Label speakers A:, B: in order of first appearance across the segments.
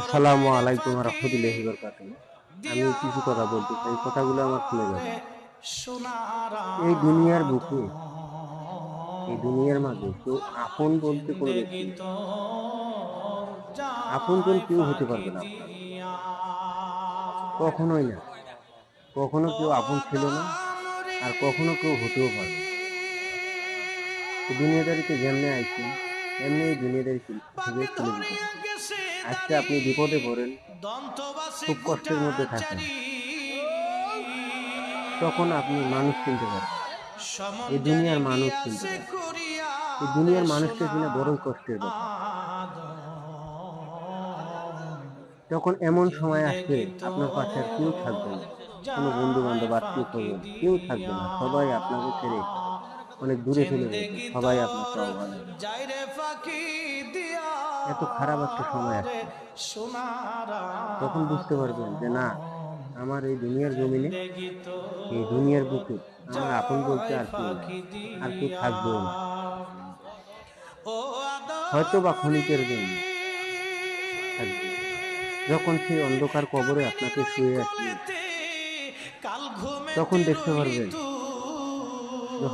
A: আসসালামু আলাইকুম রহমতুল্লাহি বরকাতুহ আমি কিছু কথা বলতে চাই কথাগুলো আমার শুনে যাবে। এই দুনিয়ার বুকে এই দুনিয়ার মাঝে কেউ আপন বলতে কোনো ব্যক্তি আপন জন কেউ হতে পারবে না কখনোই না। কখনো কেউ আপন ছিল না আর কখনো কেউ হতেও পারবে। এই দুনিয়াদারিতে যেমনি আইছি এমনি দুনিয়াদারি থেকে চলে যেতে। আজকে আপনি বিপদে পড়েন। খুব কষ্টের মধ্যে থাকেন। তখন আপনি মানুষ চিনতে পারবেন। এই দুনিয়ার মানুষ চিনতে এই দুনিয়ার মানুষকে কিনা বড়ই কষ্টের ব্যাপার তখন এমন সময় আসবে, আপনার পাশে আর কেউ থাকবে না। কোনো বন্ধু বান্ধব আত্মীয় স্বজন, কেউ থাকবে না। সবাই আপনাকে ছেড়ে অনেক দূরে যাবে সবাই আপনাকে অবহেলা করবে। এত খারাপ একটা সময় তখন বুঝতে পারবেন যে না, আমার এই দুনিয়ার জমিনে, এই দুনিয়ার বুকে আমার আপন বলতে আর নেই। আর কেউ থাকবেও না হয়তো বা ক্ষণিকের থাকবে যখন সেই অন্ধকার কবরে আপনাকে শুয়ে আসবে তখন দেখতে পারবেন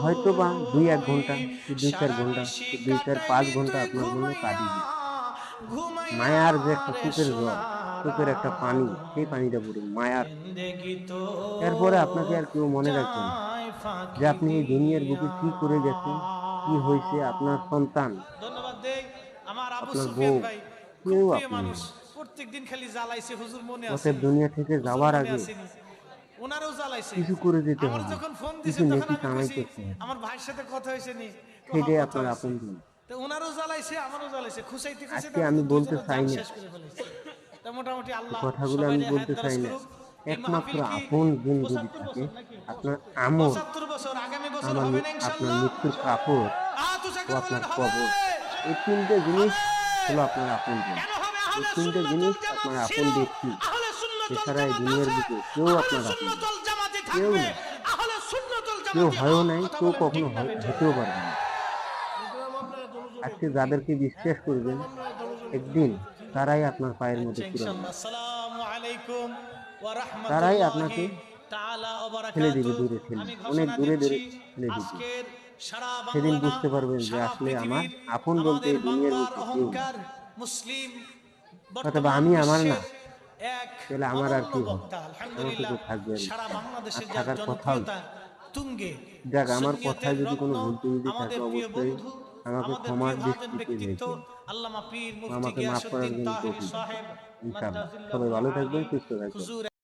A: হয়তো বা দুই এক ঘণ্টা দুই চার ঘণ্টা দুই চার পাঁচ ঘণ্টা আপনার জন্য কাটিয়ে। মায়ার যে একটা চোখের জল চোখের একটা পানি সেই পানিটা পড়ে মায়ার। এরপরে আপনাকে আর কেউ মনে রাখবে না যে আপনি এই দুনিয়ার বুকে কি করে গেছেন কি হয়েছে আপনার সন্তান আপনার বউ, কেউ আপনি
B: প্রত্যেকদিন খালি জ্বালাইছে হুজুর মনে আছে।
A: দুনিয়া থেকে যাওয়ার আগে।
B: ওনারও জ্বালাইছে।
A: কিছু করে
B: আমার
A: হবে
B: যখন ফোন
A: কিছু
B: দিছে তখন
A: কামাই
B: কইছি, আমার ভাইয়ের সাথে কথা হয়েছে নি।
A: সেটাই আপনার আপন
B: জ্বালাইছে আমারও জ্বালাইছে খুশাইতে খুশাইতে
A: আজকে আমি বলতে চাই না।
B: শেষ করে ফেলেছে। তা মোটামুটি আল্লাহ
A: কথাগুলো আমি বলতে চাই না একমাত্র আপন জন যদি
B: 75
A: থাকে? আপনার আমল
B: 75 বছর আগামী বছর
A: আমার আপনার মৃত্যুর কাপড় ও আপনার কবর এই তিনটে জিনিস হলো আপনার আপন এই তিনটে জিনিস আপনার আপন। ব্যক্তি এছাড়া এই দুনিয়ার। বুকে কেউ আপনার আপন। কেউ না। কেউ হয়ও নাই কেউ কখনো? হতেও পারবে না আজকে যাদেরকে বিশ্বাস করবেন একদিন তারাই আপনার পায়ের মধ্যে
B: আচ্ছা,
A: তারাই আপনাকে ফেলে দিবে দূরে ঠেলে অনেক দূরে দূরে ফেলে দিবে। সেদিন বুঝতে পারবেন যে আসলে আমার আপন বলতে দুনিয়ার অথবা আমি আমার না, তাহলে আমার আর কি হবে? আমার কিছু থাকবে থাকার কথাও যাক, আমার কথায় যদি কোনো ভুল ত্রুটি থাকে অবশ্যই আমাকে
B: ক্ষমা
A: ক্ষমার দৃষ্টিতে
B: ব্যক্তিত্ব, আল্লামা পীর মুফতি
A: আমাকে মাফ করার
B: গিয়াসউদ্দিন
A: জন্য
B: তাহেরি সাহেব
A: ইনশাআল্লাহ। সবাই ভালো থাকবেন সুস্থ থাকবেন।